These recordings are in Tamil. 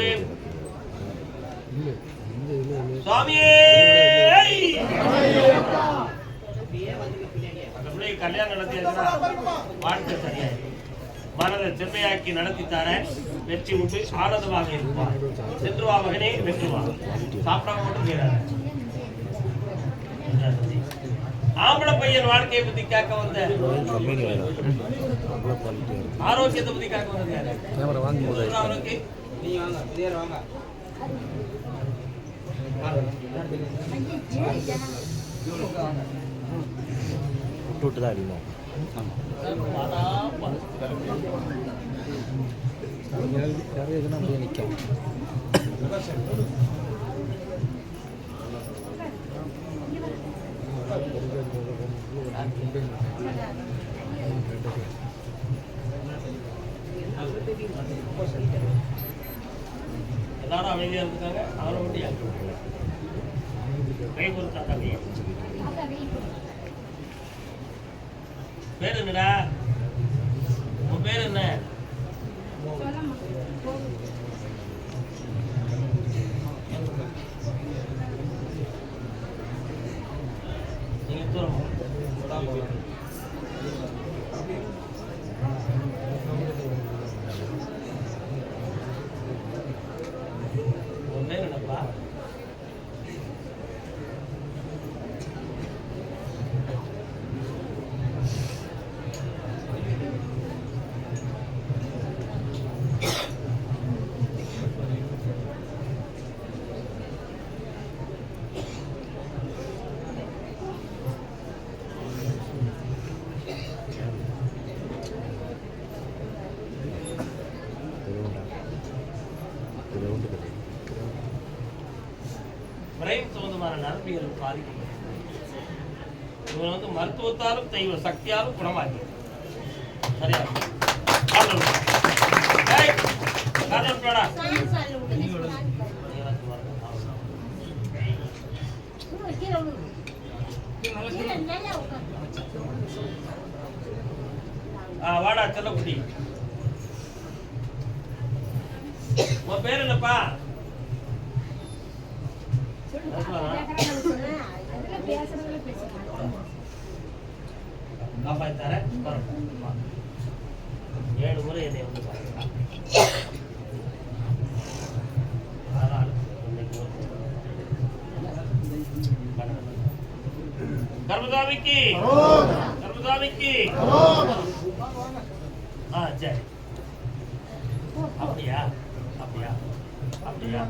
முடி சுவாமியே கல்யாணம் நடத்தியாச்சுன்னா வாழ்க்கை சரியாயிடும் மனதை செம்மையாக்கி நடத்தி தரேன் வெற்றி உண்டு. ஆனந்தமாக இருப்பார். சென்று வா மகனே வெற்றி வா. சாப்பிடாம மட்டும் போயிடாத. ஆம்பளை பையன் வாழ்க்கையை பத்தி கேட்க வந்த ஆரோக்கியத்தை பத்தி கேட்க வந்தது யாரு? கேமரா வாங்கும் போது சொல்றா அவனுக்கு நீங்க வாங்க பிள்ளையார் வாங்க விட்டு தான் அடிக்கணும். யாரும் எதுனா அப்படியே நிற்கும் எல்லாரும் அமைதியாக இருக்காங்க அவரை மட்டும் யாரு? கை கொடுத்தாங்க பேர் என்னடா உன் பேர் என்ன? நீங்க தூரம் உன் பேர் என்னப்பா கிரவுண்டு கிடையாது பிரெயின் சம்பந்தமான நரம்பியல் பாதிக்கப்படும். இவன் வந்து மருத்துவத்தாலும் தெய்வ சக்தியாலும் குணமாக்கி. சரியா? கால் நழுவு. ஏய், வாடா செல்லக்குட்டி. உன் பேர் என்னப்பா? தரேன் வரும். ஏழு முறை என்னை வந்து பாருங்க கர்மசாமிக்கு. கர்மசாமிக்கு. ஆ சரி. அப்படியா? அப்படியா? அப்படியா?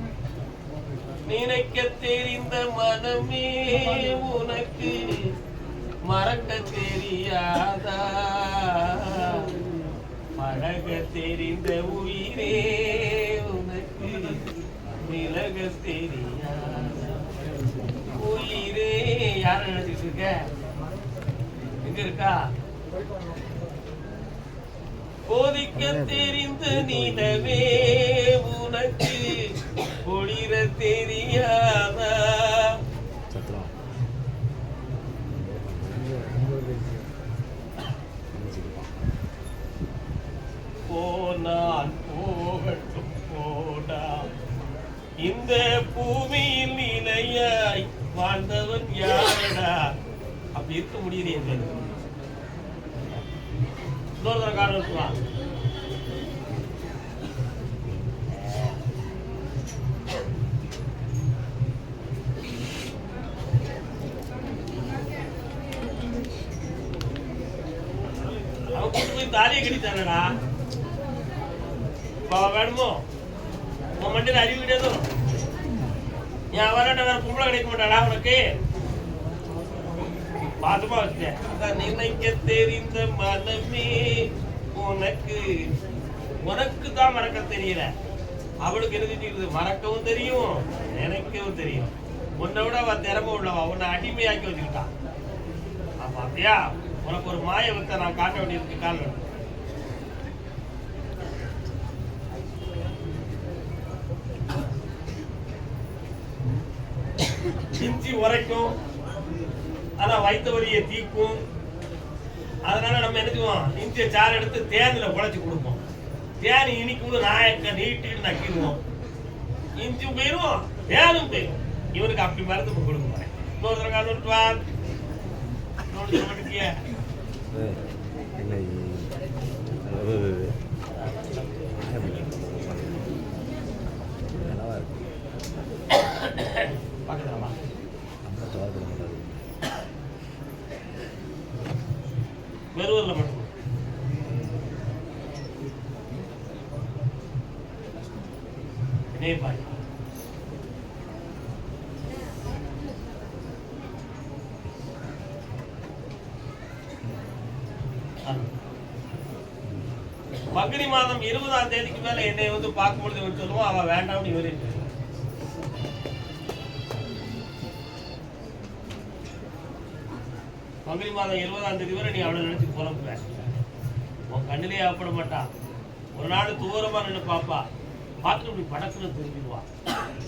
நினைக்க தெரிந்த மனமே உனக்கு மறக்க தெரியாதா? பழக தெரிந்த உயிரே உனக்கு விலக தெரியாதா? உயிரே யார் நினைச்சிட்டு இருக்க? எங்க இருக்கா? போதிக்க தெரிந்த நிலவே உனக்கு ஒளிர தெரியாதா. போனால் போகட்டும் போடா இந்த பூமியில் இணையாய் வாழ்ந்தவன் யாரடா? அப்படி இருக்க முடியுது என்று இன்னொரு காரணம் சொல்லுவான் அவன் கூட்டு போய் தாலியை கட்டித்தானடா பாவா வேணுமோ? உன் மண்டியில் அறிவு கிடையாது என் வரட்ட வேற பொம்பளை கிடைக்க மாட்டாடா உனக்கு. பாத்துமா வச்சேன் நினைக்க தெரிந்த மனமே உனக்கு. உனக்கு தான் மறக்க தெரியல. அவளுக்கு என்ன தெரியுது? மறக்கவும் தெரியும் நினைக்கவும் தெரியும். உன்னை விட அவன் திறமை உள்ளவா? உன்னை அடிமையாக்கி வச்சுக்கிட்டான் அப்ப அப்படியா? உனக்கு ஒரு மாய வித்தை நான் காட்ட வேண்டியிருக்கு கால் இஞ்சி உரைக்கும். ஆனா வயிற்று வலியை தீக்கும் அதனால நம்ம என்ன செய்வோம்? இஞ்சியை சாறு எடுத்து தேனில் குழச்சி கொடுப்போம். தேன் இனிக்கும்னு நாயக்க நீட்டிட்டு நக்கிடுவோம் இஞ்சி போயிரும் தேனும் போயிரும். இவனுக்கு அப்படி மருந்து இப்ப கொடுக்க போறேன் இன்னொரு தடவை கால் விட்டு வா இன்னொரு தடவை பண்ணிட்டியே. ஏய், என்ன இது? அது, அது, அது. என்னவா இருக்கு? பக்கத்துல வா. அம்மா தோல் போட மாட்டாரு. பெருவரில் மட்டும் கொடு. பங்குனி மாதம் இருபதாம் தேதிக்கு மேல என்னை வந்து பார்க்கும்பொழுது சொல்லுவோம் அவன் வேண்டாம்னு இவரு பங்குனி மாதம் இருபதாம் தேதி வரை நீ அவளை நினைச்சு புலம்புவ. உன் கண்ணிலே ஆப்பட மாட்டான். ஒரு நாள் தூரமா நின்று பாப்பா. பார்த்து இப்படி படக்குன்னு திரும்பிடுவா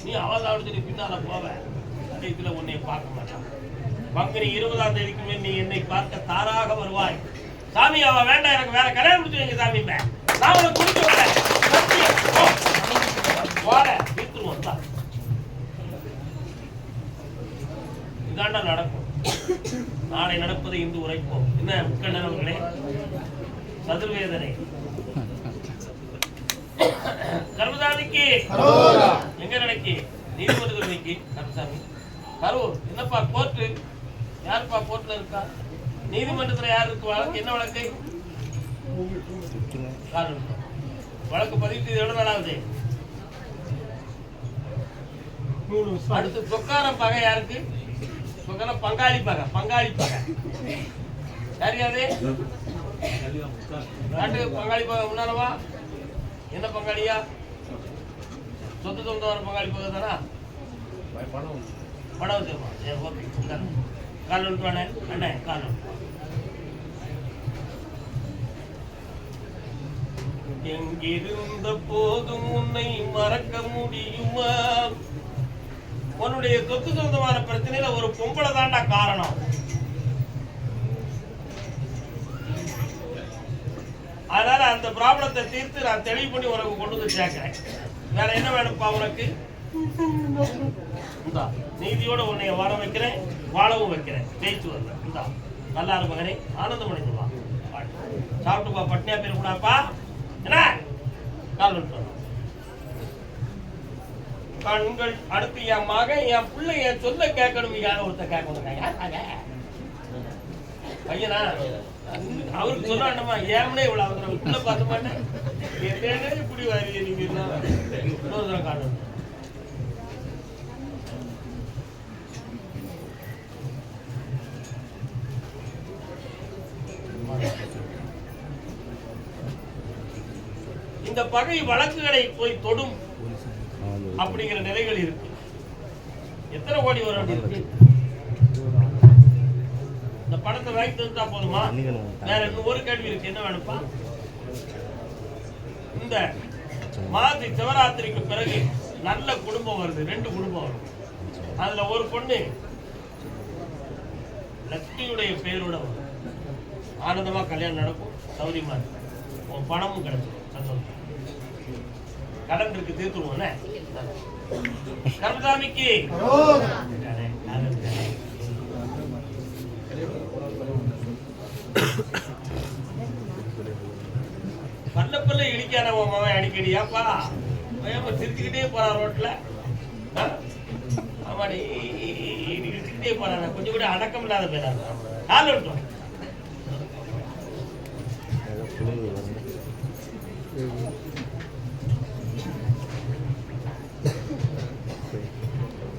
நீ அவள் அவள் சொல்லி பின்னால போவ. இதுல உன்னை பார்க்க மாட்டான். பங்குனி இருபதாம் தேதிக்கு மேல் நீ என்னை பார்க்க தாராக வருவாய். சாமி அவ வேண்டாம் எனக்கு வேற கல்யாணம் முடிச்சு வைங்க சாமி நான் உனக்கு குடிச்சு விட்டேன் போற வீட்டுருவோம் இதாண்டா நடக்கும். நாளை நடப்பதை இன்று உரைப்போம். என்ன முக்கண்ணன் அவர்களே? சதுர்வேதனை. கருமசாமிக்கு எங்க நடக்கி நீதிமன்றத்தில் இன்னைக்கு கருமசாமி கரூர். என்னப்பா கோர்ட்டு? யாருப்பா கோர்ட்ல இருக்கா? நீதிமன்றத்துல யார் இருக்கு? வழக்கு என்ன வழக்கு? வழக்கு பதிவு செய்து எவ்வளவு நாளாகுது அடுத்து சொக்காரம் பகை யாருக்கு? சொக்காரம் பங்காளி பகை பங்காளி பகை யார் யாரு? நாட்டு பங்காளி பகை முன்னாலவா என்ன பங்காளியா? சொத்து சொந்த வர பங்காளி பகை தானா? படம் வச்சிருமா சரி ஓகே கால் விட்டு வாண்ணே. அண்ணே கால் எங்கிருந்த போதும் உன்னை மறக்க முடியுமா? உன்னுடைய சொத்து சொந்தமான பிரச்சனையில ஒரு பொம்பளை தாண்டா காரணம். அதனால அந்த ப்ராப்ளத்தை தீர்த்து நான் தெளிவு பண்ணி உனக்கு கொண்டு வந்து சேர்க்கிறேன். வேற என்ன வேணும்ப்பா உனக்கு? நீதியோட உன்னை வர வைக்கிறேன் வாழவும் வைக்கிறேன். ஜெயிச்சு வந்தேன் இந்தா நல்லா இரு மகனே. ஆனந்தம் அடைந்து சாப்பிட்டுப்பா பட்னியா பேர் கூடாப்பா என்ன? கால் விட்டு கண்கள் அடுத்து என் மகன் என் பிள்ளை என் சொல்ல கேட்கணும். யார ஒருத்தர் கேட்கணும். யார் பையனா? அவருக்கு சொல்லாண்டமா ஏமனே இவ்வளவு அவசரம். உள்ள பார்க்க மாட்டேன். என்ன இப்படி வாரிய நீங்க இன்னொரு இந்த பகை வழக்குகளை போய் தொடும். அப்படிங்கிற நிலைகள் இருக்கு. எத்தனை கோடி வரும் அப்படி இருக்கு? இந்த பணத்தை வாங்கி தந்துட்டா போதுமா. வேற இன்னும் ஒரு கேள்வி இருக்கு. என்ன வேணும்ப்பா? இந்த மாசி சிவராத்திரிக்கு பிறகு நல்ல குடும்பம் வருது. ரெண்டு குடும்பம் வரும். அதுல ஒரு பொண்ணு லட்சுமியுடைய பேரோட வரும். ஆனந்தமா கல்யாணம் நடக்கும். சௌரியமா இருக்கும். உன் பணமும் கிடைச்சிடும் சந்தோஷம். கடன் இருக்கு தீர்த்துருவோம் கர்மசாமிக்கு பல்ல பல்ல இடிக்கான மாமன் அடிக்கடி ஏப்பா? சிரிச்சுக்கிட்டே போறான் ரோட்ல? ஆமாடி இடிச்சுக்கிட்டே போறான். கொஞ்சம் கூட அடக்கம் இல்லாத பேரா கால் விட்டோம்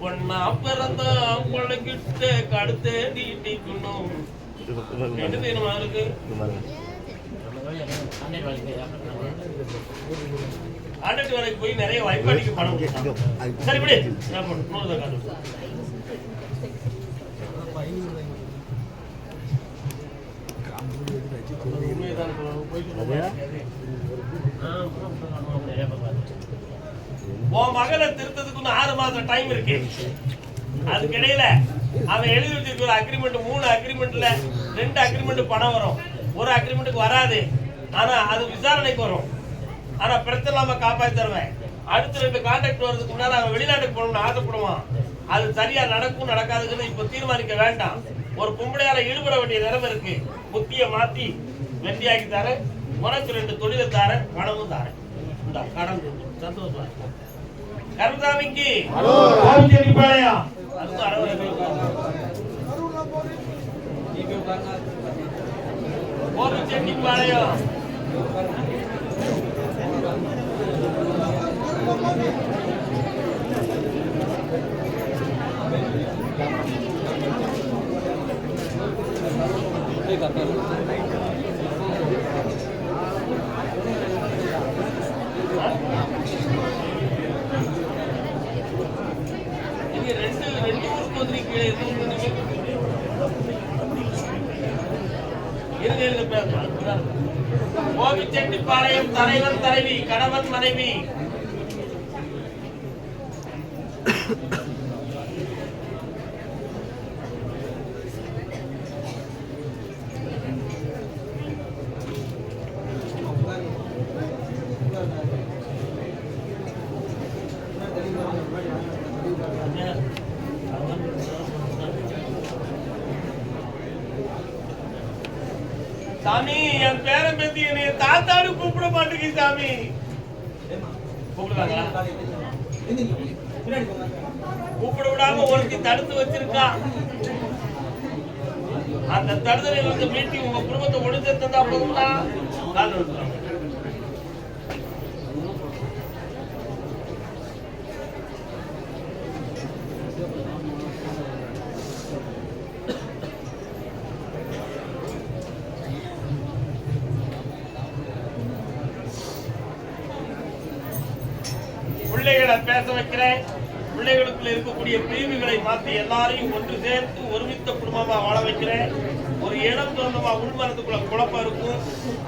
பொண்ணா பிறந்த அவங்களுக்கிட்ட கடுத்து நீட்டிக்கணும். என்ன இருக்கு. ஆண்டட்டு வரைக்கும் போய் நிறைய வைப்பாடிக்கு பணம். சரி விடு நான் போயிட்டு அதே? ஆ, நிறைய பேர் பார்த்து. உன் மகனை திருத்ததுக்கு இன்னும் ஆறு மாசம் டைம் இருக்கு. அதுக்கு இடையில அவன் எழுதி வச்சிருக்கிற அக்ரிமெண்ட் மூணு அக்ரிமெண்ட்ல ரெண்டு அக்ரிமெண்ட் பணம் வரும். ஒரு அக்ரிமெண்ட்டுக்கு வராது. ஆனா அது விசாரணைக்கு வரும். ஆனா பிரச்சனை இல்லாம காப்பாத்தி தருவேன். அடுத்து ரெண்டு கான்ட்ராக்ட் வரதுக்கு முன்னாடி அவன் வெளிநாட்டுக்கு போகணும்னு ஆசைப்படுவான். அது சரியா நடக்கும் நடக்காதுங்கிறது இப்ப தீர்மானிக்க வேண்டாம். ஒரு பொம்பளையால ஈடுபட வேண்டிய நிலைமை இருக்கு. புத்திய மாத்தி வெற்றியாக்கி தரேன். உனக்கு ரெண்டு தொழிலை தாரேன் பணமும் தாரேன். இந்த கடன் இருக்கு. சந்தோஷமா இருக்கு. கருதாமிக்கு பாளையம் அதுக்கும் அறுபது கோபிச்செட்டிப்பாளையம் நீங்க ரெண்டு ரெண்டு ஊருக்கு வந்திருக்கீங்க எந்த ஊருக்கு வந்தீங்க? இருங்க இருங்க தலைவன் தலைவி கணவன் மனைவி. சாமி என் பேரன் பேத்தி என்னைய தாத்தாடு கூப்பிட மாட்டேங்க சாமி. கூப்பிடுவாங்களா? கூப்பிட விடாம ஒருத்தி தடுத்து வச்சிருக்கா. அந்த தடுதலை வந்து மீட்டி உங்க குடும்பத்தை ஒழுங்கு தந்தா போதும்னா நான் விட்டுறாங்க பேச வைக்கிறேன். பிள்ளைகளுக்குள்ள இருக்கக்கூடிய பிரிவுகளை மாற்றி எல்லாரையும் ஒன்று சேர்த்து ஒருமித்த குடும்பமா வாழ வைக்கிறேன். ஒரு இடம் சொந்தமா உள்மனத்துக்குள்ள குழப்பம் இருக்கும்.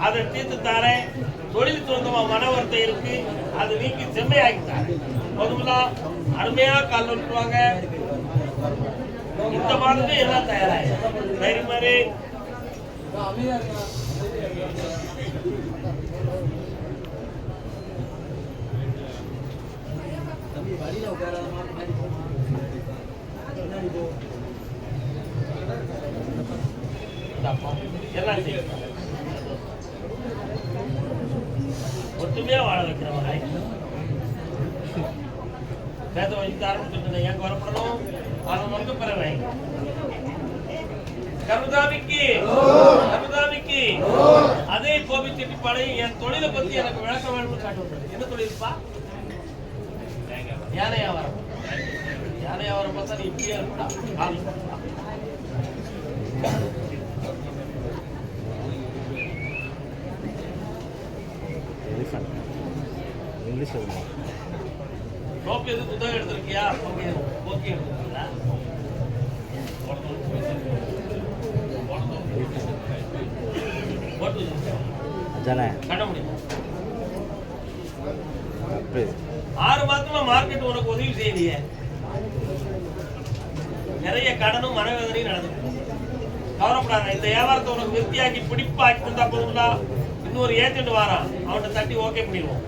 அதை தீர்த்து தாரேன். தொழில் சொந்தமா மன வருத்தம் இருக்கு. அதை நீக்கி செம்மையாக்கி தாரேன். போதுங்களா அருமையா கால் விட்டுருவாங்க இந்த மாதிரி எல்லாம் தயாராக சரி மாதிரி இந்தாப்பா. எல்லாம் செய்யுங்க. ஒற்றுமையா வாழ வைக்கிறவங்க பேச வச்சு ஆரம்பிச்சுட்டு ஏன் வரப்படணும் அவன் வந்து பிறவை கருதாமிக்கு கருதாமிக்கு அதே கோபி செட்டிப்பாளையம் என் தொழிலை பத்தி எனக்கு விளக்க வேண்டும் காட்டுவது என்ன தொழில்ப்பா யானை வியாபாரம் யானை வியாபாரம் பார்த்தா நீ இப்படியே இருக்கா கால் எலிஃபண்ட் இங்கிலீஷ் சொல்லுமா? ரோப் எது புத்தகம் எடுத்திருக்கியா ஓகே ஓகே எடுத்திருக்கீங்களா போட்டு வச்சிருக்கியா? அதானே? கட்ட முடியும் அப்படி. ஆறு மாசமா மார்க்கெட் செய்யலையே நிறைய கடனும் மனவேதனையும் நடந்துட்டு கவலைப்படாத இந்த வியாபாரத்தை உனக்கு விருத்தியாக்கி பிடிப்பாக்கி தந்தா போதுங்களா இன்னொரு ஏஜென்ட் வாரான் அவன்கிட்ட தட்டி ஓகே பண்ணிடுவோம்.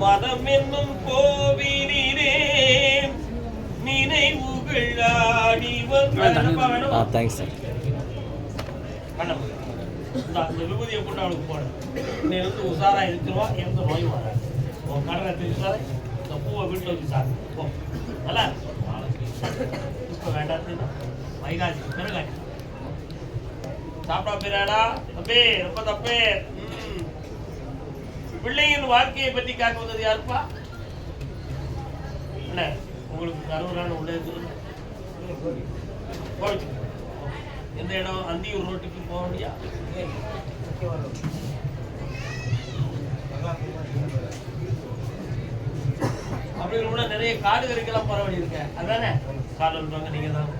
மதம் என்னும் கோவிலிலே நினைவுகள் ஆடி வந்து தேங்க்ஸ் சார் இந்த அந்த விபூதியை போட்டு அவளுக்கு போடு. இன்னை வந்து உஷாரா இருக்கிறவா எந்த நோயும் வராது. உன் கடனை தெரிஞ்சாலே இந்த பூவை வீட்டில் வச்சு சார் போ. நல்லா இப்போ வேண்டாம் வைகாசி பெருகாசி சாப்பிடா பிறாடா தப்பே ரொம்ப தப்பே. பிள்ளையின் வாழ்க்கையை பற்றி காக்க வந்தது யாருப்பா? என்ன? உங்களுக்கு கருவறான உள்ளே இருக்குது போயிட்டு எந்த இடம்? அந்தியூர் ரோட்டுக்கு போக முடியா? அப்படி கூட நிறைய காடுகளுக்கெல்லாம் போற வழி இருக்க. அதானே? காடு விட்டுவாங்க நீங்க தான்.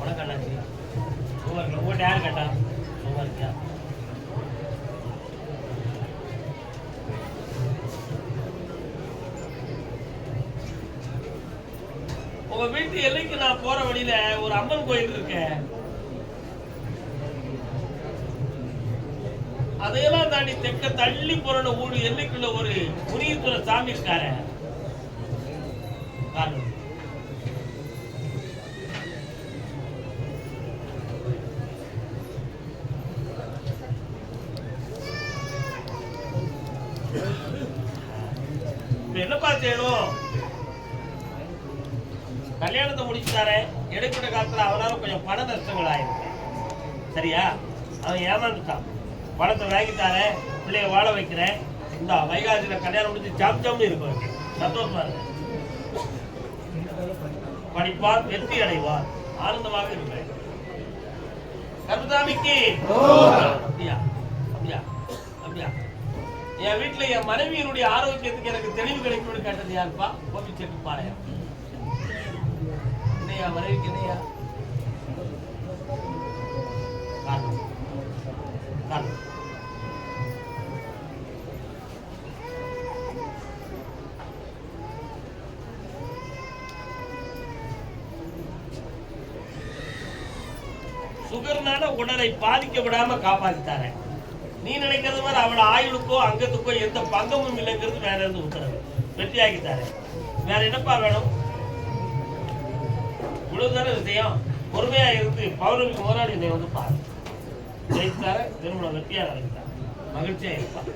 உனக்கு அண்ணாச்சி சும்மா உங்கள்கிட்ட யார் கேட்டா சும்மா இருக்கியா? வீட்டு எல்லைக்கு நான் போற வழியில ஒரு அம்மன் கோயில் இருக்கு. அதையெல்லாம் தாண்டி தெற்க தள்ளி போற ஊடு எல்லைக்குள்ள ஒரு முனியத்துறை சாமி இருக்காரு முடிச்சுட்டாரே எடுக்கிற காலத்துல அவனால கொஞ்சம் பண நஷ்டங்கள் ஆயிருக்கு சரியா? அவன் ஏமாந்துட்டான். பணத்தை வாங்கிட்டாரே பிள்ளைய வாழ வைக்கிறேன். இந்த வைகாசியில் கல்யாணம் முடிஞ்சு ஜாம் ஜாம்னு இருக்கும் சந்தோஷமா இருக்கு. படிப்பார் வெற்றி அடைவார் ஆனந்தமாக இருப்பேன். கருதாமிக்கு அப்படியா? அப்படியா? அப்படியா? என் வீட்டுல என் மனைவியினுடைய ஆரோக்கியத்துக்கு எனக்கு தெளிவு கிடைக்கும்னு கேட்டது யாருப்பா? கோபி செட்டு பாளையம் என்னையா மனைவிக்கு என்னையா காரணம் காரணம் சுகர்னால உடலை பாதிக்க விடாம காப்பாத்திட்டாரு. நீ நினைக்கிறது மாதிரி அவட ஆயுளுக்கோ அங்கத்துக்கோ எந்த பங்கமும் இல்லைங்கிறது வேற இருந்து உத்தரவு வெற்றியாக்கிட்டாரு வேற என்னப்பா வேணும்? இவ்வளவுதானே விஷயம்? பொறுமையா இருந்து பௌர்ணமி போராடி என்னை வந்து பாரு. ஜெயித்தார திருமணம் வெற்றியாக நடந்தார் மகிழ்ச்சியா இருப்பார்.